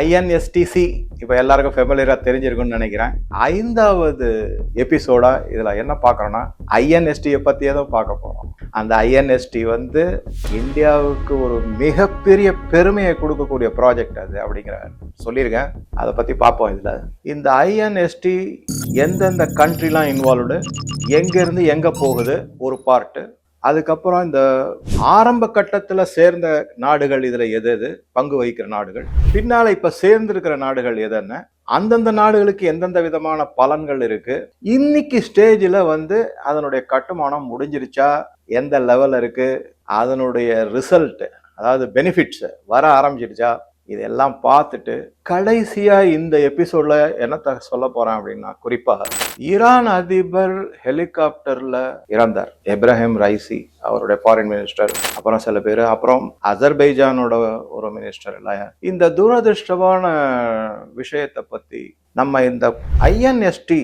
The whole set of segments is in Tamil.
ஐஎன்எஸ்டிசி இப்போ எல்லாருக்கும் ஃபெமிலியராக தெரிஞ்சிருக்கும்னு நினைக்கிறேன். ஐந்தாவது எபிசோடா இதில் என்ன பார்க்குறோன்னா ஐஎன்எஸ்டியை பற்றியே தான் பார்க்க போகிறோம் அந்த ஐஎன்எஸ்டி வந்து இந்தியாவுக்கு ஒரு மிகப்பெரிய பெருமையை கொடுக்கக்கூடிய ப்ராஜெக்ட் அது அப்படிங்கிற சொல்லியிருக்கேன். அதை பற்றி பார்ப்போம் இதில். இந்த ஐஎன்எஸ்டி எந்தெந்த கண்ட்ரிலாம் இன்வால்வ்டு எங்கேருந்து எங்கே போகுது ஒரு பார்ட்டு அதுக்கப்புறம் இந்த ஆரம்ப கட்டத்தில் சேர்ந்த நாடுகள் இதில் எது எது? பங்கு வகிக்கிற நாடுகள். பின்னால் இப்போ சேர்ந்திருக்கிற நாடுகள் எதென்ன அந்தந்த நாடுகளுக்கு எந்தெந்த விதமான பலன்கள் இருக்கு? இன்னைக்கு ஸ்டேஜில் வந்து அதனுடைய கட்டுமானம் முடிஞ்சிருச்சா? எந்த லெவல் இருக்கு? அதனுடைய ரிசல்ட் அதாவது பெனிஃபிட்ஸ் வர ஆரம்பிச்சிருச்சா? இதெல்லாம் பார்த்துட்டு கடைசியாக இந்த எபிசோட்ல என்னத்த சொல்ல போகிறேன் அப்படின்னா குறிப்பாக ஈரான் அதிபர் ஹெலிகாப்டரில் இறந்தார். எப்ராஹிம் ரைசி அவருடைய ஃபாரின் மினிஸ்டர் அப்புறம் சில பேர் அப்புறம் அசர்பைஜானோட ஒரு மினிஸ்டர் எல்லாம் இந்த துரதிருஷ்டமான விஷயத்தை பற்றி நம்ம இந்த ஐஎன்எஸ்டி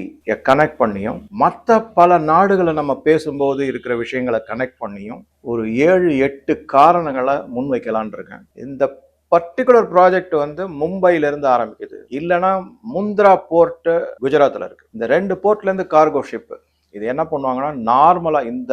கனெக்ட் பண்ணியும் மற்ற பல நாடுகளை நம்ம பேசும்போது இருக்கிற விஷயங்களை கனெக்ட் பண்ணியும் ஒரு ஏழு எட்டு காரணங்களை முன்வைக்கலான் இருக்கேன். இந்த பர்டிகுலர் ப்ராஜெக்ட் வந்து மும்பையில இருந்து ஆரம்பிக்குது. இல்லைன்னா முந்த்ரா போர்ட்டு குஜராத்தில் இருக்கு. இந்த ரெண்டு போர்ட்லேருந்து கார்கோ ஷிப்பு இது என்ன பண்ணுவாங்கன்னா நார்மலாக இந்த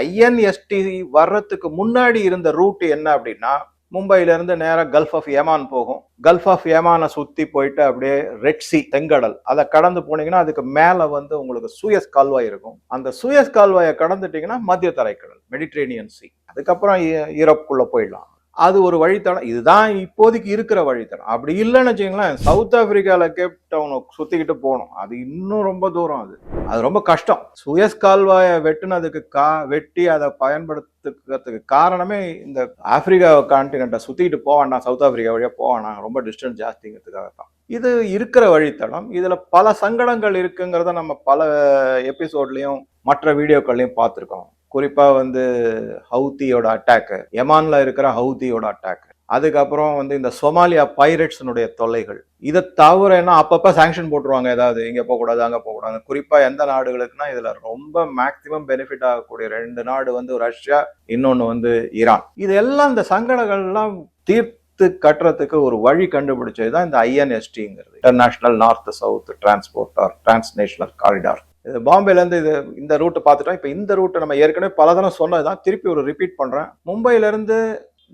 ஐஎன்எஸ்டி வர்றதுக்கு முன்னாடி இருந்த ரூட் என்ன அப்படின்னா மும்பையிலேருந்து நேராக கல்ஃப் ஆஃப் ஏமான் போகும். கல்ஃப் ஆஃப் ஏமானை சுற்றி போயிட்டு அப்படியே ரெட்ஸி தெங்கடல் அதை கடந்து போனீங்கன்னா அதுக்கு மேலே வந்து உங்களுக்கு சூயஸ் கால்வாய் இருக்கும். அந்த சூயஸ் கால்வாயை கடந்துட்டிங்கன்னா மத்திய தரைக்கடல் மெடிட்ரேனியன் சி அதுக்கப்புறம் யூரோப்புக்குள்ளே போயிடலாம். அது ஒரு வழித்தடம். இதுதான் இப்போதைக்கு இருக்கிற வழித்தடம். அப்படி இல்லைன்னு வச்சுங்களேன் சவுத் ஆப்பிரிக்காவில் கேப் அவனை சுத்திக்கிட்டு போகணும். அது இன்னும் ரொம்ப தூரம் அது. அது ரொம்ப கஷ்டம். சுயஸ் கால்வாயை வெட்டினதுக்கு கா வெட்டி அதை பயன்படுத்துக்கிறதுக்கு காரணமே இந்த ஆப்பிரிக்கா கான்டினென்ட்டை போக போவானா சவுத் ஆப்பிரிக்கா வழியாக போவானா ரொம்ப டிஸ்டன்ஸ் ஜாஸ்திங்கிறதுக்காக தான் இது இருக்கிற வழித்தடம். இதுல பல சங்கடங்கள் இருக்குங்கிறத நம்ம பல எபிசோட்லயும் மற்ற வீடியோக்கள்லையும் பார்த்துருக்கோம். குறிப்பாக வந்து ஹவுத்தியோட அட்டாக்கு யமான்ல இருக்கிற ஹவுத்தியோட அட்டாக்கு அதுக்கப்புறம் வந்து இந்த சோமாலியா பைரட்ஸினுடைய தொல்லைகள். இதை தவிரன்னா அப்பப்போ சேங்ஷன் சாங்ஷன் போட்டுருவாங்க ஏதாவது இங்கே போகக்கூடாது அங்கே போகக்கூடாது. குறிப்பாக எந்த நாடுகளுக்குன்னா இதில் ரொம்ப மேக்சிமம் பெனிஃபிட் ஆகக்கூடிய ரெண்டு நாடு வந்து ரஷ்யா இன்னொன்று வந்து ஈரான் இது எல்லாம் இந்த சங்கடங்கள்லாம் தீர்த்து கட்டுறதுக்கு ஒரு வழி கண்டுபிடிச்சது தான் இந்த ஐஎன்எஸ்டிங்கிறது international north south transport or transnational corridor இது பாம்பேலேருந்து இது இந்த ரூட்டை பார்த்துட்டோம். இப்போ இந்த ரூட்டை நம்ம ஏற்கனவே பல சொன்னது தான் திருப்பி ஒரு ரிப்பீட் பண்ணுறேன் மும்பையிலேருந்து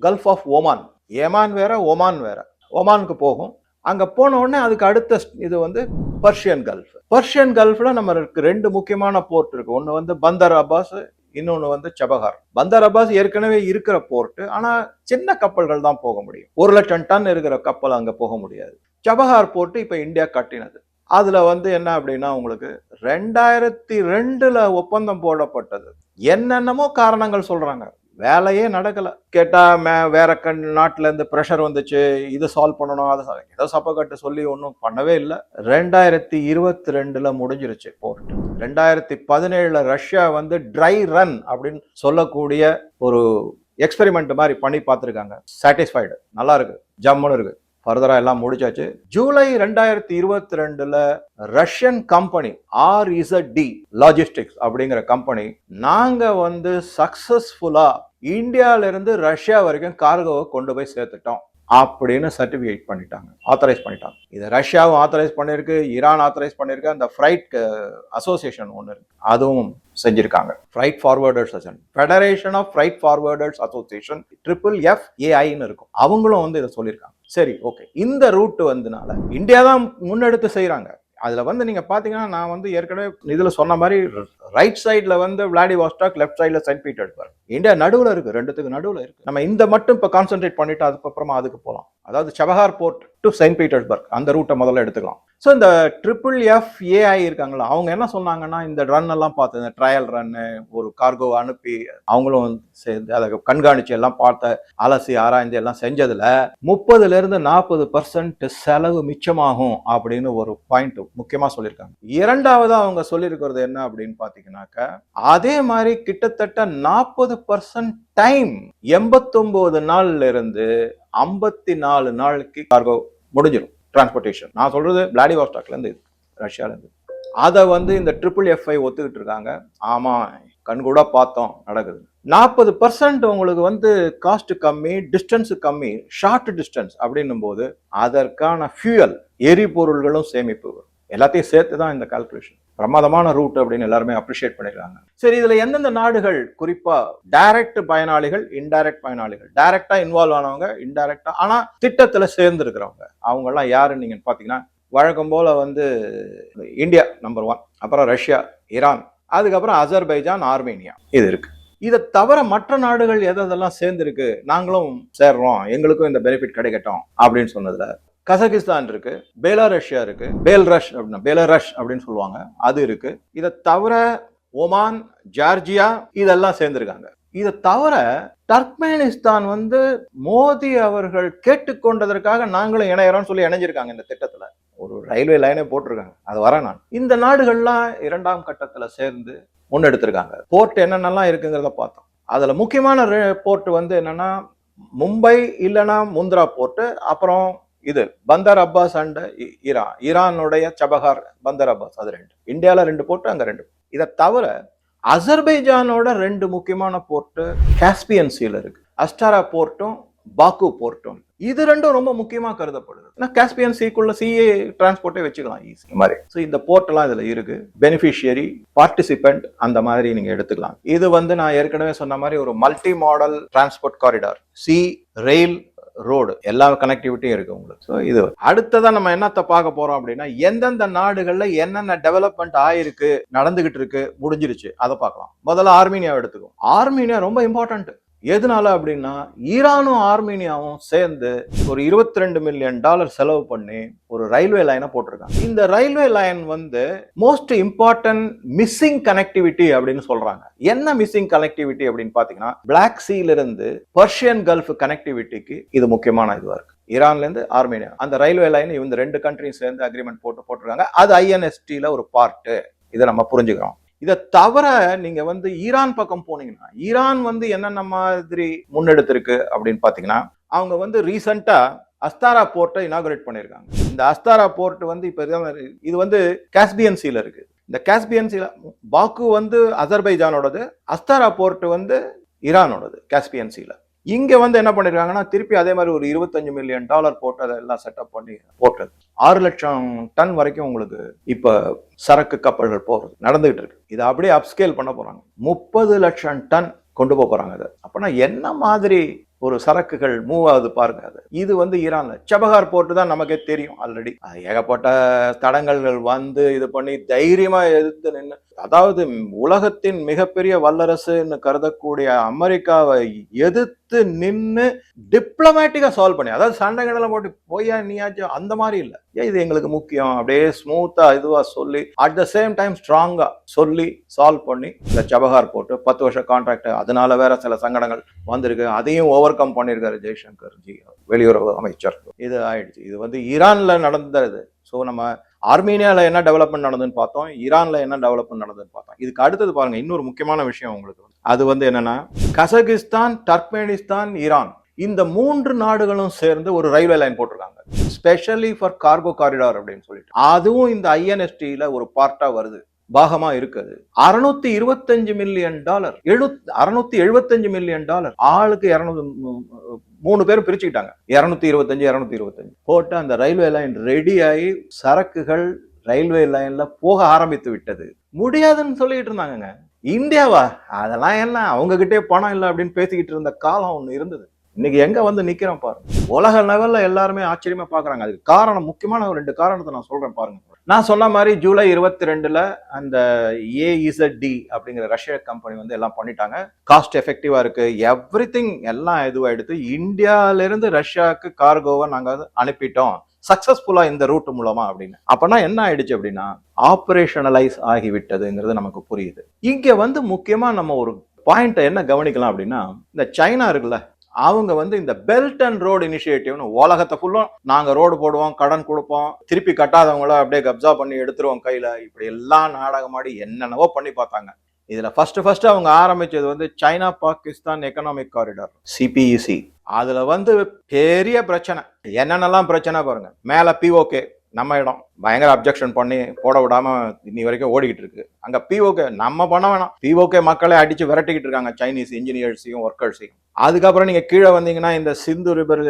கல்ஃப் ஆஃப் ஓமான் ஏமான் வேற ஒமான் வேற. ஒமானுக்கு போகும். அங்க போன உடனே அதுக்கு அடுத்த இது வந்து பர்ஷியன் கல்ஃப். பர்ஷியன் கல்ஃப்ல நம்ம இருக்கு ரெண்டு முக்கியமான போர்ட் இருக்கு. ஒன்று வந்து பந்தர் அப்பாஸ் இன்னொன்று வந்து சபஹார். பந்தர் அப்பாஸ் ஏற்கனவே இருக்கிற போர்ட்டு ஆனால் சின்ன கப்பல்கள் தான் போக முடியும். ஒரு லட்சம் டன் இருக்கிற கப்பல் அங்கே போக முடியாது. சபஹார் போர்ட்டு இப்போ இந்தியா கட்டினது. அதில் வந்து என்ன அப்படின்னா உங்களுக்கு ரெண்டாயிரத்தி ரெண்டில் ஒப்பந்தம் போடப்பட்டது. என்னென்னமோ காரணங்கள் சொல்கிறாங்க வேலையே நடக்கலை. கேட்டால் மே வேற கண் நாட்டிலேருந்து ப்ரெஷர் வந்துச்சு. இது சால்வ் பண்ணணும் அதை ஏதோ சப்பக்கட்டு சொல்லி ஒன்றும் பண்ணவே இல்லை. ரெண்டாயிரத்தி இருபத்தி ரெண்டில் முடிஞ்சிருச்சு போர்ட் ரெண்டாயிரத்தி பதினேழில் ரஷ்யா வந்து ட்ரை ரன் அப்படின்னு சொல்லக்கூடிய ஒரு எக்ஸ்பெரிமெண்ட் மாதிரி பண்ணி பார்த்துருக்காங்க. சாட்டிஸ்ஃபைடு நல்லா இருக்கு. ஜம்முன்னு இருக்கு. ஃபர்தரா எல்லாம் முடிச்சாச்சு. ஜூலை ரெண்டாயிரத்தி இருபத்தி ரெண்டுல Russian company R D logistics அப்படிங்கிற கம்பெனி நாங்க வந்து சக்சஸ்ஃபுல்லா இந்தியாவிலேருந்து ரஷ்யா வரைக்கும் கார்கோவை கொண்டு போய் சேர்த்துட்டோம் அப்படின்னு சர்டிஃபிகேட் பண்ணிட்டாங்க ஆத்தரைஸ் பண்ணிட்டாங்க. இது ரஷ்யாவும் ஆத்தரைஸ் பண்ணியிருக்கு ஈரான் ஆத்தரைஸ் பண்ணியிருக்கு அந்த ஃப்ரைட் அசோசியேஷன் ஒன்று இருக்கு. அதுவும் செஞ்சிருக்காங்க. Freight forwarders federation of freight forwarders association triple F ஏஐன்னு இருக்கும். அவங்களும் வந்து இதை சொல்லியிருக்காங்க. சரி ஓகே இந்த ரூட் வந்தனால இந்தியா தான் முன்னெடுத்து செய்கிறாங்க அதில் வந்து நீங்கள் பார்த்தீங்கன்னா நான் வந்து ஏற்கனவே இதில் சொன்ன மாதிரி ரைட் சைடில் வந்து விளாடிவாஸ்டாக் லெஃப்ட் சைடுல சென்ட் பீட்டர்ஸ்பர்க் இந்தியா நடுவில் இருக்குது ரெண்டுத்துக்கு நடுவில் இருக்குது நம்ம இந்த மட்டும் இப்போ கான்சென்ட்ரேட் பண்ணிட்டு அதுக்கப்புறமா அதுக்கு போகலாம் அதாவது Chabahar port to Saint Petersburg அந்த ரூட்டை முதல்ல எடுத்துக்கலாம். ஸோ இந்த ட்ரிபிள் எஃப் ஏஐ இருக்காங்களா அவங்க என்ன சொன்னாங்கன்னா இந்த ரன் எல்லாம் பார்த்து இந்த ட்ரையல் ரன்னு ஒரு கார்கோ அனுப்பி அவங்களும் சேர்ந்து அதை கண்காணிச்சு எல்லாம் பார்த்த அலசி ஆராய்ந்து எல்லாம் செஞ்சதில் முப்பதுலேருந்து நாற்பது பர்சன்ட் செலவு மிச்சமாகும் அப்படின்னு ஒரு பாயிண்ட் முக்கியமாக சொல்லியிருக்காங்க. இரண்டாவது அவங்க சொல்லியிருக்கிறது என்ன அப்படின்னு பாத்தீங்கன்னாக்க அதே மாதிரி கிட்டத்தட்ட நாற்பது பர்சன்ட் டைம் எண்பத்தொம்பது நாள்ல இருந்து ஐம்பத்தி நாலு நாளுக்கு கார்கோ முடிஞ்சிடும். டிரான்ஸ்போர்ட்டேஷன் நான் சொல்கிறது விளாடிவாஸ்டாக்லேருந்து இது அதை வந்து இந்த ட்ரிபிள் எஃப்ஐ ஒத்துக்கிட்டு இருக்காங்க. ஆமாம் கண்கூட பார்த்தோம் நடக்குது. நாற்பது பர்சன்ட் உங்களுக்கு வந்து காஸ்ட் கம்மி டிஸ்டன்ஸ் கம்மி ஷார்ட் டிஸ்டன்ஸ் அப்படின்னும் போது அதற்கான ஃபியூயல் எரிபொருள்களும் சேமிப்பு வரும். எல்லாத்தையும் சேர்த்து தான் இந்த கால்குலேஷன் பிரமாதமான ரூட் அப்படின்னு எல்லாருமே அப்ரிஷியேட் பண்ணிருக்காங்க. சரி இதுல எந்தெந்த நாடுகள் குறிப்பா டைரக்ட் பயனாளிகள் இன்டைரக்ட் பயனாளிகள்? டைரக்டா இன்வால்வ் ஆனவங்க இன்டைரக்டா ஆனா திட்டத்துல சேர்ந்து இருக்கிறவங்க அவங்க எல்லாம் யாருன்னு நீங்க பாத்தீங்கன்னா வழக்கம் போல வந்து இந்தியா நம்பர் ஒன் அப்புறம் ரஷ்யா ஈரான் அதுக்கப்புறம் அசர்பைஜான் ஆர்மேனியா. இது இருக்கு. இதை தவிர மற்ற நாடுகள் எதெல்லாம் சேர்ந்துருக்கு? நாங்களும் சேர்றோம் எங்களுக்கும் இந்த பெனிஃபிட் கிடைக்கட்டும் அப்படின்னு சொன்னதுல கசகிஸ்தான் இருக்கு பேலாரஷ்யா இருக்கு பேல்ரஷ் அப்படின்னா பேலரஷ் அப்படின்னு சொல்லுவாங்க அது இருக்கு. இதை தவிர ஒமான் ஜார்ஜியா இதெல்லாம் சேர்ந்திருக்காங்க. இதை தவிர டர்க்மேனிஸ்தான் வந்து மோடி அவர்கள் கேட்டுக்கொண்டதற்காக நாங்களும் இணையறோம்னு சொல்லி இணைஞ்சிருக்காங்க இந்த திட்டத்துல. ஒரு ரயில்வே லைனே போட்டிருக்காங்க. அது வரேன் நான். இந்த நாடுகள்லாம் இரண்டாம் கட்டத்துல சேர்ந்து முன்னெடுத்திருக்காங்க. போர்ட் என்னென்னலாம் இருக்குங்கிறத பார்த்தோம். அதுல முக்கியமான போர்ட் வந்து என்னன்னா மும்பை இல்லைன்னா முந்த்ரா போர்ட்டு அப்புறம் இது பந்தர் அப்பாஸ் அண்ட் ஈரான் ஈரானுடைய சபஹார் பந்தர் அப்பாஸ் அது ரெண்டு. இந்தியாவில் ரெண்டு போர்ட்டு அங்கே ரெண்டு. இதை தவிர அசர்பைஜானோட ரெண்டு முக்கியமான போர்ட்டு காஸ்பியன் சீல இருக்கு. அஸ்டாரா போர்ட்டும் பாக்கு போர்ட்டும். இது ரெண்டும் ரொம்ப முக்கியமாக கருதப்படுது. ஏன்னா காஸ்பியன் சீக்குள்ள சிஏ டிரான்ஸ்போர்ட்டே வச்சுக்கலாம் ஈஸி. மாதிரி. ஸோ இந்த போர்ட்டெல்லாம் இதில் இருக்கு. பெனிஃபிஷியரி பார்ட்டிசிபெண்ட் அந்த மாதிரி நீங்கள் எடுத்துக்கலாம். இது வந்து நான் ஏற்கனவே சொன்ன மாதிரி ஒரு multi modal transport corridor sea rail road எல்லா கனெக்டிவிட்டியும் இருக்கு உங்களுக்கு. ஸோ இது அடுத்ததான் நம்ம என்னத்தை பார்க்க போறோம் அப்படின்னா எந்தெந்த நாடுகளில் என்னென்ன டெவலப்மெண்ட் ஆயிருக்கு நடந்துகிட்டு இருக்கு முடிஞ்சிருச்சு அதை பார்க்கலாம். முதல்ல ஆர்மீனியா எடுத்துக்கும் ஆர்மீனியா ரொம்ப இம்பார்ட்டன்ட் எதனால அப்படின்னா ஈரானும் ஆர்மீனியாவும் சேர்ந்து ஒரு இருபத்தி ரெண்டு மில்லியன் டாலர் செலவு பண்ணி ஒரு ரயில்வே லைனை போட்டிருக்காங்க. இந்த ரயில்வே லைன் வந்து மோஸ்ட் இம்பார்ட்டன்ட் மிஸ்ஸிங் கனெக்டிவிட்டி அப்படின்னு சொல்றாங்க. என்ன மிஸ்ஸிங் கனெக்டிவிட்டி அப்படின்னு பாத்தீங்கன்னா பிளாக் சீல இருந்து பர்ஷியன் கல்ஃப் கனெக்டிவிட்டிக்கு இது முக்கியமான இதுவா இருக்கு. ஈரான்ல இருந்து ஆர்மேனியா. அந்த ரயில்வே லைன் இந்த ரெண்டு கண்ட்ரியும் சேர்ந்து அக்ரிமெண்ட் போட்டு போட்டிருக்காங்க. அது ஐஎன்எஸ்டியில் ஒரு பார்ட்டு இதை நம்ம புரிஞ்சுக்கிறோம். இதை தவிர நீங்க வந்து ஈரான் பக்கம் போனீங்கன்னா ஈரான் வந்து என்னென்ன மாதிரி முன்னெடுத்திருக்கு அப்படின்னு பாத்தீங்கன்னா அவங்க வந்து ரீசெண்டா அஸ்தாரா போர்ட்டை இனாகுரேட் பண்ணியிருக்காங்க இந்த அஸ்தாரா போர்ட் வந்து இப்போ இது வந்து காஸ்பியன்சியில் இருக்குது இருக்கு. இந்த காஸ்பியன்சியில் பாக்கு வந்து அசர்பைஜானோடது அஸ்தாரா போர்ட் வந்து ஈரானோடது காஸ்பியன்சியில் இங்க வந்து என்ன பண்ணிருக்காங்கன்னா திருப்பி அதே மாதிரி ஒரு இருபத்தஞ்சு மில்லியன் டாலர் போட்டு அதை எல்லாம் செட்டப் பண்ணி போட்டது ஆறு லட்சம் டன் வரைக்கும் உங்களுக்கு இப்ப சரக்கு கப்பல்கள் போறது நடந்துகிட்டு இருக்கு. இதை அப்படியே அப்ஸ்கேல் பண்ண போறாங்க. முப்பது லட்சம் டன் கொண்டு போக போறாங்க அதை அப்பனா என்ன மாதிரி ஒரு சரக்குகள் மூவ் ஆகுது பாருங்க அது. இது வந்து ஈரான்ல. சபகார் போர்ட்டு தான் நமக்கே தெரியும் ஆல்ரெடி ஏகப்பட்ட தடங்கல்கள் வந்து இது பண்ணி தைரியமா எதிர்த்து நின்று அதாவது உலகத்தின் மிகப்பெரிய வல்லரசுன்னு கருதக்கூடிய அமெரிக்காவை எதிர்த்து நின்று டிப்ளமேட்டிக்காக சால்வ் பண்ணி. அதாவது சண்டை கடலை போட்டு போயா நீயாச்சும் அந்த மாதிரி இல்லை. ஏன் இது எங்களுக்கு முக்கியம்? அப்படியே ஸ்மூத்தாக இதுவாக சொல்லி அட் த சேம் டைம் ஸ்ட்ராங்காக சொல்லி சால்வ் பண்ணி இந்த ஜபஹார் போட்டு பத்து வருஷம் கான்ட்ராக்ட் அதனால வேற சில சங்கடங்கள் வந்திருக்கு. அதையும் ஓவர் கம் பண்ணியிருக்காரு ஜெய்சங்கர் ஜி வெளியுறவு அமைச்சர். இது ஆயிடுச்சு. இது வந்து ஈரானில் நடந்தது. ஸோ நம்ம ஆர்மீனியாவில் என்ன டெவலப்மெண்ட் நடந்ததுன்னு பார்த்தோம் ஈரானில் என்ன டெவலப்மெண்ட் நடந்ததுன்னு பார்த்தோம். இதுக்கு அடுத்தது பாருங்க இன்னொரு முக்கியமான விஷயம் உங்களுக்கு அது வந்து என்னன்னா கசகிஸ்தான் டர்க்மேனிஸ்தான் ஈரான். இந்த மூன்று நாடுகளும் சேர்ந்து ஒரு ரயில்வே லைன் போட்டிருக்காங்க. ஸ்பெஷலி ஃபார் கார்கோ காரிடார் அப்படின்னு சொல்லிட்டு. அதுவும் இந்த ஐஎன்எஸ்டியில் ஒரு பார்ட்டாக வருது. பாகமா இருக்குது. அறுநூத்தி இருபத்தஞ்சு மில்லியன் டாலர் எழு அறுநூத்தி எழுபத்தஞ்சு மில்லியன் டாலர் ஆளுக்கு இரநூத்தி மூணு பேரும் பிரிச்சுக்கிட்டாங்க. இரநூத்தி இருபத்தஞ்சு இரநூத்தி இருபத்தஞ்சு. போட்டு அந்த ரயில்வே லைன் ரெடி ஆகி சரக்குகள் ரயில்வே லைன்ல போக ஆரம்பித்து விட்டது. முடியாதுன்னு சொல்லிட்டு இருந்தாங்கங்க. இந்தியாவா? அதெல்லாம் என்ன? அவங்க கிட்டே பணம் இல்லை அப்படின்னு பேசிக்கிட்டு இருந்த காலம் ஒன்று இருந்தது. இன்னைக்கு எங்க வந்து நிக்கிறோம் பாருங்க உலக லெவல்ல எல்லாருமே ஆச்சரியமா பாக்குறாங்க. அதுக்கு காரணம் முக்கியமான ஒரு ரெண்டு காரணத்தை நான் சொல்றேன் பாருங்க. நான் சொன்ன மாதிரி ஜூலை இருபத்தி ரெண்டுல அந்த ஏஇசட் அப்படிங்கிற ரஷ்ய கம்பெனி வந்து எல்லாம் பண்ணிட்டாங்க. காஸ்ட் எஃபெக்டிவா இருக்கு. எவ்ரி திங் எல்லாம் இதுவாக எடுத்து இந்தியாவிலேருந்து ரஷ்யாவுக்கு கார்கோவை நாங்கள் அனுப்பிட்டோம். சக்சஸ்ஃபுல்லா இந்த ரூட் மூலமா அப்படின்னு. அப்பனா என்ன ஆயிடுச்சு அப்படின்னா ஆபரேஷனலைஸ் ஆகிவிட்டதுங்கிறது நமக்கு புரியுது. இங்க வந்து முக்கியமா நம்ம ஒரு பாயிண்ட்டை என்ன கவனிக்கலாம் அப்படின்னா இந்த சைனா இருக்குல்ல அவங்க வந்து இந்த பெல்ட் அண்ட் ரோடு இனிஷியேட்டிவ்னு உலகத்தை ஃபுல்லும் நாங்கள் ரோடு போடுவோம் கடன் கொடுப்போம் திருப்பி கட்டாதவங்கள அப்படியே கப்ஜா பண்ணி எடுத்துருவோம் கையில். இப்படி எல்லாம் நாடகமாடி என்னென்னவோ பண்ணி பார்த்தாங்க. இதில் ஃபஸ்ட்டு ஃபஸ்ட்டு அவங்க ஆரம்பித்தது வந்து China Pakistan economic corridor CPEC அதில் வந்து பெரிய பிரச்சனை. என்னென்னலாம் பிரச்சனை பாருங்க. மேலே பிஓகே நம்ம இடம். பயங்கர அப்ஜெக்ஷன் பண்ணி போட விடாம இன்னி வரைக்கும் ஓடிக்கிட்டு இருக்கு. அங்க பிஓகே நம்ம பண்ண வேணாம். பிஓகே மக்களை அடிச்சு விரட்டிக்கிட்டு இருக்காங்க சைனீஸ் இன்ஜினியர்ஸையும் ஒர்க்கர்ஸையும் அதுக்கப்புறம் நீங்க கீழே வந்தீங்கன்னா இந்த சிந்து ரிபர்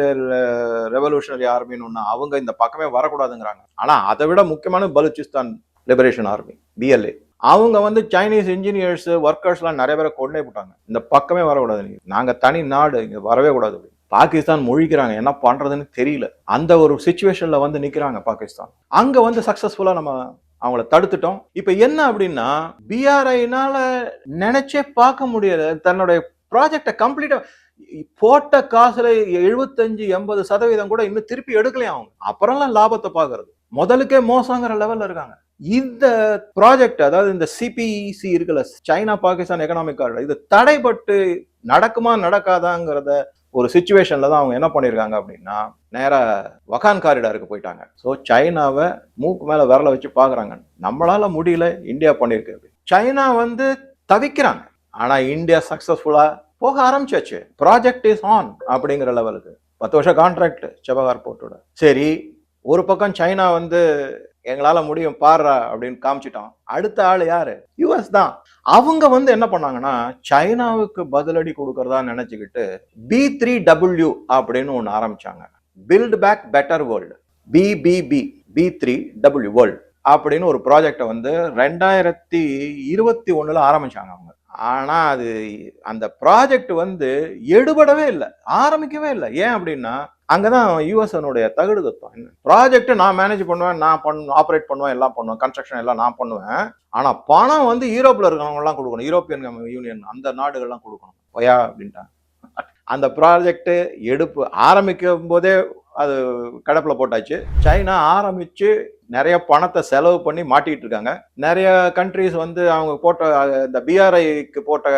ரெவல்யூஷனரி ஆர்மின்னு ஒன்று அவங்க இந்த பக்கமே வரக்கூடாதுங்கிறாங்க. ஆனா அதை விட முக்கியமான பலுச்சிஸ்தான் லிபரேஷன் ஆர்மி பிஎல்ஏ அவங்க வந்து சைனீஸ் இன்ஜினியர்ஸ் ஒர்க்கர்ஸ்லாம் நிறைய பேரை கொண்டே போட்டாங்க இந்த பக்கமே வரக்கூடாது நீங்க. நாங்க தனி நாடு இங்க வரவே கூடாது பாகிஸ்தான் மொழிக்கிறாங்க. என்ன பண்றதுன்னு தெரியல. அந்த ஒரு சுச்சுவேஷன்ல வந்து நிக்கிறாங்க பாகிஸ்தான். அங்க வந்து சக்சஸ்ஃபுல்லா நம்ம அவங்கள தடுத்துட்டோம். இப்ப என்ன அப்படின்னா பிஆர்ஐனால நினைச்சே பார்க்க முடியல. தன்னுடைய ப்ராஜெக்டை கம்ப்ளீட்டா போட்ட காசுல எழுபத்தஞ்சு எண்பது சதவீதம் கூட இன்னும் திருப்பி எடுக்கலையா அவங்க? அப்புறம்லாம் லாபத்தை பாக்குறது முதலுக்கே மோசங்கிற லெவல்ல இருக்காங்க. இந்த ப்ராஜெக்ட் அதாவது இந்த சிபிஇசி இருக்குல்ல சைனா பாகிஸ்தான் எக்கனாமிக் கார்டு இது தடைபட்டு நடக்குமா நடக்காதாங்கிறத ஒரு சுச்சுவேஷன்ல தான் அவங்க என்ன பண்ணிருக்காங்க அப்படின்னா நேரா வகான் காரிடாருக்கு போயிட்டாங்க. ஸோ சைனாவை மூக்கு மேல விரல வச்சு பாக்குறாங்க. நம்மளால முடியல இந்தியா பண்ணிருக்கு அப்படி. சைனா வந்து தவிக்கிறாங்க. ஆனா இந்தியா சக்சஸ்ஃபுல்லா போக ஆரம்பிச்சாச்சு. ப்ராஜெக்ட் இஸ் ஆன் அப்படிங்கிற லெவலுக்கு பத்து வருஷம் கான்ட்ராக்ட் செபகார் போர்ட்டோட சரி ஒரு பக்கம் சைனா வந்து எங்களால் முடியும் பாடுறா அப்படின்னு காமிச்சிட்டோம் அடுத்த ஆள் யாரு? யுஎஸ் தான். அவங்க வந்து என்ன பண்ணாங்கன்னா சைனாவுக்கு பதிலடி கொடுக்கறதா நினைச்சுக்கிட்டு பி த்ரீ டபுள்யூ அப்படின்னு ஒன்று ஆரம்பிச்சாங்க. Build back better world BBB B three W world அப்படின்னு ஒரு ப்ராஜெக்டை வந்து ரெண்டாயிரத்தி இருபத்தி ஒன்றில் ஆரம்பிச்சாங்க அவங்க. ஆனால் அது அந்த ப்ராஜெக்ட் வந்து எடுபடவே இல்லை ஆரம்பிக்கவே இல்லை. ஏன் அப்படின்னா அங்கதான் யூஎஸ்னுடைய தகுடு தத்துவம் என்ன ப்ராஜெக்ட்டு நான் மேனேஜ் பண்ணுவேன் நான் பண்ண ஆப்ரேட் பண்ணுவேன் எல்லாம் பண்ணுவேன் கன்ஸ்ட்ரக்ஷன் எல்லாம் நான் பண்ணுவேன். ஆனால் பணம் வந்து யூரோப்பில் இருக்கிறவங்கலாம் கொடுக்கணும். யூரோப்பியன் யூனியன் அந்த நாடுகள்லாம் கொடுக்கணும். ஒயா அப்படின்ட்டாங்க. அந்த ப்ராஜெக்ட் எடுப்பு ஆரம்பிக்கும் போதே அது கடப்பில் போட்டாச்சு. சைனா ஆரம்பித்து நிறைய பணத்தை செலவு பண்ணி மாட்டிகிட்டு இருக்காங்க. நிறைய கண்ட்ரிஸ் வந்து அவங்க போட்ட இந்த பிஆர்ஐக்கு போட்ட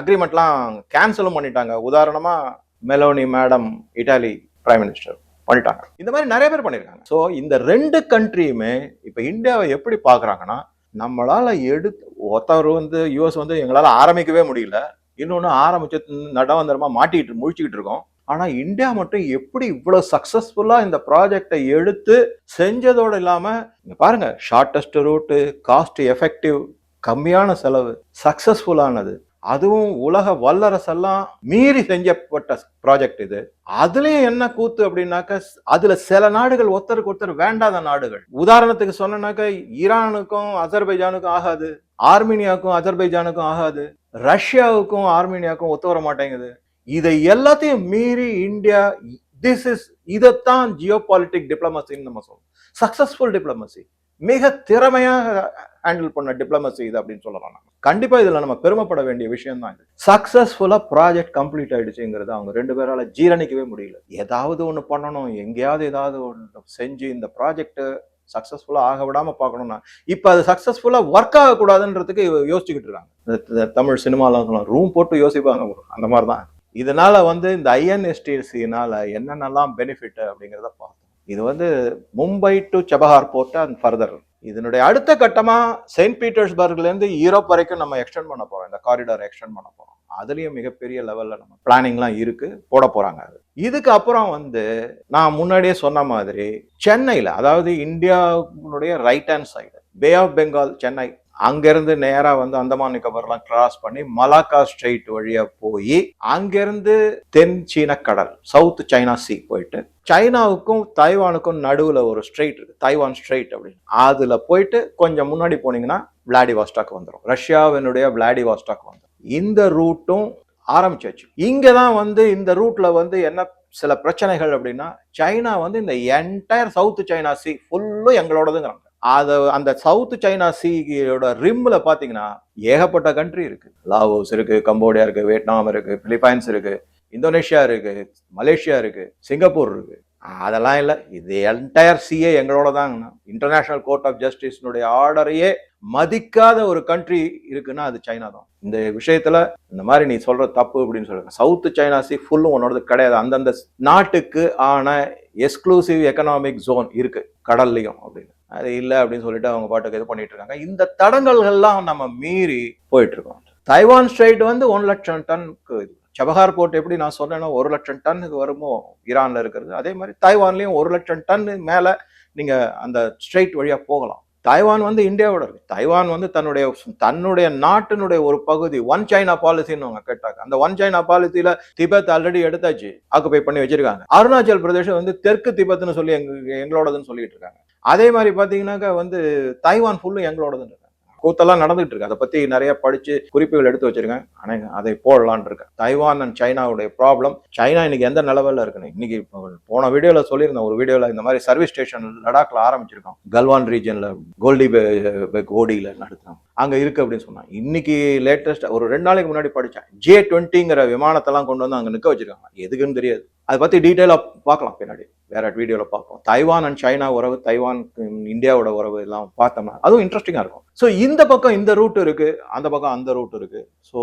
அக்ரிமெண்ட்லாம் கேன்சலும் பண்ணிட்டாங்க. உதாரணமாக Meloni madam Italy prime minister பண்ணிட்டாங்க. இந்த மாதிரி நிறைய பேர் பண்ணியிருக்காங்க ஸோ இந்த ரெண்டு கண்ட்ரியுமே இப்போ இந்தியாவை எப்படி பார்க்குறாங்கன்னா நம்மளால் எடுத்து ஒருத்தவர் வந்து யூஎஸ் வந்து எங்களால் ஆரம்பிக்கவே முடியல. இன்னொன்று ஆரம்பிச்சு நடவந்தரமாக மாட்டிக்கிட்டு முழிச்சுக்கிட்டு இருக்கோம். ஆனால் இந்தியா மட்டும் எப்படி இவ்வளோ சக்ஸஸ்ஃபுல்லாக இந்த ப்ராஜெக்டை எடுத்து செஞ்சதோடு இல்லாமல் இங்க பாருங்க ஷார்ட்டஸ்ட் ரூட்டு காஸ்ட் எஃபெக்டிவ் கம்மியான செலவு சக்ஸஸ்ஃபுல்லானது அதுவும் உலக வல்லரசெல்லாம் மீறி செஞ்சப்பட்ட ப்ராஜெக்ட் இது. அதுலயும் என்ன கூத்து அப்படின்னாக்க அதுல சில நாடுகள் ஒருத்தருக்கு ஒருத்தர் வேண்டாத நாடுகள். உதாரணத்துக்கு சொன்னனாக்க ஈரானுக்கும் அசர்பைஜானுக்கும் ஆகாது. ஆர்மீனியாவுக்கும் அசர்பைஜானுக்கும் ஆகாது. ரஷ்யாவுக்கும் ஆர்மீனியாவுக்கும் ஒத்து வர மாட்டேங்குது. இதை எல்லாத்தையும் மீறி இந்தியா திஸ் இஸ் இதைத்தான் ஜியோ பாலிட்டிக் டிப்ளமசின்னு நம்ம சொல்லணும் சக்சஸ்ஃபுல் டிப்ளமசி மிக திறமையாக ஹேண்டில் பண்ண டிப்ளமசி இது அப்படின்னு சொல்லலாம் நம்ம. கண்டிப்பாக இதில் நம்ம பெருமைப்பட வேண்டிய விஷயம் தான் இது. சக்சஸ்ஃபுல்லா ப்ராஜெக்ட் கம்ப்ளீட் ஆயிடுச்சுங்கிறது அவங்க ரெண்டு பேரால் ஜீரணிக்கவே முடியல. ஏதாவது ஒன்று பண்ணணும். எங்கேயாவது ஏதாவது ஒன்று செஞ்சு இந்த ப்ராஜெக்ட்டு சக்ஸஸ்ஃபுல்லாக ஆக விடாமல் பார்க்கணும்னா இப்போ அது சக்ஸஸ்ஃபுல்லாக ஒர்க் ஆகக்கூடாதுன்றதுக்கு யோசிச்சுக்கிட்டு இருக்காங்க. தமிழ் சினிமாவில் ரூம் போட்டு யோசிப்பாங்க அந்த மாதிரி தான் இதனால வந்து இந்த ஐஎன்எஸ்டிசினால என்னென்னலாம் பெனிஃபிட் அப்படிங்கிறத பார்த்தோம். இது வந்து Mumbai to Chabahar port and further இதனுடைய அடுத்த கட்டமாக செயின்ட் பீட்டர்ஸ்பர்க்லேருந்து யூரோப் வரைக்கும் நம்ம எக்ஸ்டெண்ட் பண்ண போகிறோம் இந்த காரிடார் எக்ஸ்டெண்ட் பண்ண போகிறோம் அதுலேயும் மிகப்பெரிய லெவலில் நம்ம பிளானிங்லாம் இருக்குது போட போகிறாங்க அது. இதுக்கு அப்புறம் வந்து நான் முன்னாடியே சொன்ன மாதிரி சென்னையில் அதாவது இந்தியாவுடைய right hand side bay of Bengal Chennai அங்கிருந்து நேரா வந்து அந்தமான் நிக்கோபர்லாம் கிராஸ் பண்ணி மலாக்கா ஸ்ட்ரெயிட் வழியா போய் அங்கிருந்து தென் சீன கடல் சவுத் சைனா சி போயிட்டு சைனாவுக்கும் தைவானுக்கும் நடுவுல ஒரு ஸ்ட்ரெயிட் இருக்கு. தைவான் ஸ்ட்ரெயிட் அப்படின்னு. அதுல போயிட்டு கொஞ்சம் முன்னாடி போனீங்கன்னா விளாடிவாஸ்டாக் வந்துடும் ரஷ்யாவினுடைய விளாடிவாஸ்டாக் வந்துடும் இந்த ரூட்டும் ஆரம்பிச்சாச்சு. இங்கே தான் வந்து இந்த ரூட்ல வந்து என்ன சில பிரச்சனைகள் அப்படின்னா சைனா வந்து இந்த என்டையர் சவுத் சைனா சி ஃபுல்லும் எங்களோடதுங்கிறாங்க. அதை அந்த சவுத் சைனா சீயோட ரிம்மில் பார்த்தீங்கன்னா ஏகப்பட்ட கண்ட்ரி இருக்குது லாவோஸ் இருக்குது கம்போடியா இருக்குது வியட்நாம் இருக்குது பிலிப்பைன்ஸ் இருக்குது இந்தோனேஷியா இருக்குது மலேசியா இருக்குது சிங்கப்பூர் இருக்குது அதெல்லாம் இல்லை. இது என்டையர் சிஏ எங்களோட தாங்கண்ணா இன்டர்நேஷனல் கோர்ட் ஆஃப் ஜஸ்டிஸ்னுடைய ஆர்டரையே மதிக்காத ஒரு கண்ட்ரி இருக்குன்னா அது சைனா தான். இந்த விஷயத்துல இந்த மாதிரி நீ சொல்ற தப்பு அப்படின்னு சொல்லுங்க. சவுத் சைனா சி ஃபுல்லும் உன்னோடது கிடையாது. அந்தந்த நாட்டுக்கு ஆன எக்ஸ்க்ளூசிவ் எக்கனாமிக் ஜோன் இருக்கு. கடல்லையும் அப்படின்னு. அது இல்லை அப்படின்னு சொல்லிட்டு அவங்க பாட்டுக்கு இது பண்ணிட்டு இருக்காங்க. இந்த தடங்கல்கள்லாம் நம்ம மீறி போயிட்டு இருக்கோம். தைவான் ஸ்ட்ரைட் வந்து ஒன் லட்சம் டன்க்கு இது. சபஹார் போர்ட் எப்படி நான் சொன்னேன்னா ஒரு லட்சம் டன்னுக்கு வருமோ ஈரான்ல இருக்கிறது. அதே மாதிரி தைவான்லயும் ஒரு லட்சம் டன்னு மேல நீங்க அந்த ஸ்ட்ரைட் வழியா போகலாம். தைவான் வந்து இந்தியாவோட இருக்கு. தைவான் வந்து தன்னுடைய தன்னுடைய நாட்டினுடைய ஒரு பகுதி ஒன் சைனா பாலிசின்னு அவங்க கேட்டாங்க. அந்த ஒன் சைனா பாலிசியில திபெத் ஆல்ரெடி எடுத்தாச்சு. ஆக்குபை பண்ணி வச்சிருக்காங்க. அருணாச்சல் பிரதேசம் வந்து தெற்கு திபெத்னு சொல்லி எங்க எங்களோடதுன்னு சொல்லிட்டு இருக்காங்க. அதே மாதிரி பார்த்தீங்கன்னாக்கா வந்து தைவான் ஃபுல்லும் எங்களோடதுன்னு கூத்தெல்லாம் நடந்துகிட்டு இருக்கு. அதை பற்றி நிறைய படித்து குறிப்புகள் எடுத்து வச்சிருக்கேன். ஆனால் அதை போடலான் இருக்கேன். தைவான் அண்ட் சைனாவுடைய ப்ராப்ளம் சைனா இன்னைக்கு எந்த நிலவில் இருக்குன்னு? இன்னைக்கு போன வீடியோவில் சொல்லியிருந்தேன். ஒரு வீடியோவில் இந்த மாதிரி சர்வீஸ் ஸ்டேஷன் லடாக்ல ஆரம்பிச்சிருக்கோம். கல்வான் ரீஜனில் கோல்டி கோடியில் நடத்துகிறோம் அங்கே இருக்குது அப்படின்னு சொன்னான். இன்னைக்கு லேட்டஸ்ட் ஒரு ரெண்டு நாளைக்கு முன்னாடி படித்தேன் ஜே டுவெண்ட்டிங்கிற விமானத்தெல்லாம் கொண்டு வந்து அங்கே நிற்க வச்சிருக்காங்க. எதுக்குன்னு தெரியாது. அதை பற்றி டீட்டெயிலாக பார்க்கலாம் பின்னாடி. வேற வீடியோவில் பார்ப்போம். தைவான் அண்ட் சைனா உறவு தைவான் இந்தியாவோட உறவு எல்லாம் பார்த்தோம்னா அதுவும் இன்ட்ரெஸ்டிங்காக இருக்கும். ஸோ இந்த பக்கம் இந்த ரூட் இருக்குது அந்த பக்கம் அந்த ரூட் இருக்குது ஸோ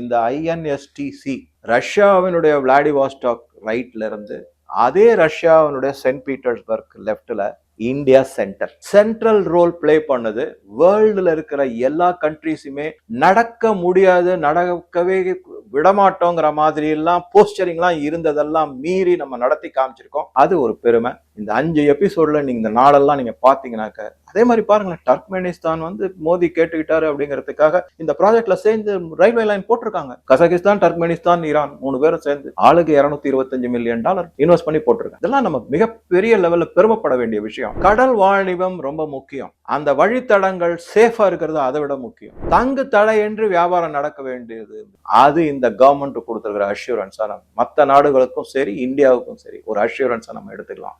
இந்த ஐஎன்எஸ்டிசி ரஷ்யாவினுடைய விளாடிவாஸ்டாக் ரைட்ல இருந்து அதே ரஷ்யாவினுடைய சென்ட் பீட்டர்ஸ்பர்க் லெஃப்டில் India centre central role play பண்ணது. வேர்ல்டுல இருக்கிற எல்லா கண்ட்ரிஸுமே நடக்க முடியாது நடக்கவே விடமாட்டோங்கிற மாதிரி எல்லாம் போஸ்டரிங்லாம் இருந்ததெல்லாம் மீறி நம்ம நடத்தி காமிச்சிருக்கோம். அது ஒரு பெருமை. இந்த அஞ்சு எபிசோட்ல நீங்க இந்த நாளெல்லாம் நீங்க பாத்தீங்கன்னாக்க அதே மாதிரி பாருங்களேன் டர்க்மெனிஸ்தான் வந்து மோதி கேட்டுக்கிட்டாரு அப்படிங்கிறதுக்காக இந்த ப்ராஜெக்ட்ல சேர்ந்து ரயில்வே லைன் போட்டிருக்காங்க. கசகிஸ்தான் டர்க்மெனிஸ்தான் ஈரான் மூணு பேரும் சேர்ந்து ஆளுக்கு இருநூத்தி இருபத்தஞ்சு மில்லியன் டாலர் இன்வெஸ்ட் பண்ணி போட்டிருக்காங்க. இதெல்லாம் நம்ம மிகப்பெரிய லெவல்ல பெருமைப்பட வேண்டிய விஷயம். கடல் வாணிபம் ரொம்ப முக்கியம். அந்த வழித்தடங்கள் சேஃபா இருக்கிறது அதை விட முக்கியம். தங்கு தடையின்றி வியாபாரம் நடக்க வேண்டியது. அது இந்த கவர்மெண்ட் கொடுத்துருக்கிற அஷூரன்ஸா நம்ம மற்ற நாடுகளுக்கும் சரி இந்தியாவுக்கும் சரி ஒரு அஷூரன்ஸை நம்ம எடுத்துக்கலாம்.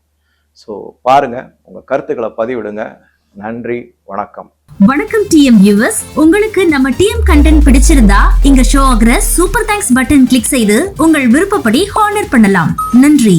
ஸோ பாருங்க உங்க கருத்துக்களை பதிவிடுங்க. நன்றி வணக்கம். வணக்கம் டிஎம் வியூவர்ஸ் உங்களுக்கு நம்ம டிஎம் கண்டென்ட் பிடிச்சிருந்தா இங்க ஷோ ஆகிற சூப்பர் தேங்க்ஸ் பட்டன் கிளிக் செய்து உங்கள் விருப்பப்படி ஹானர் பண்ணலாம். நன்றி.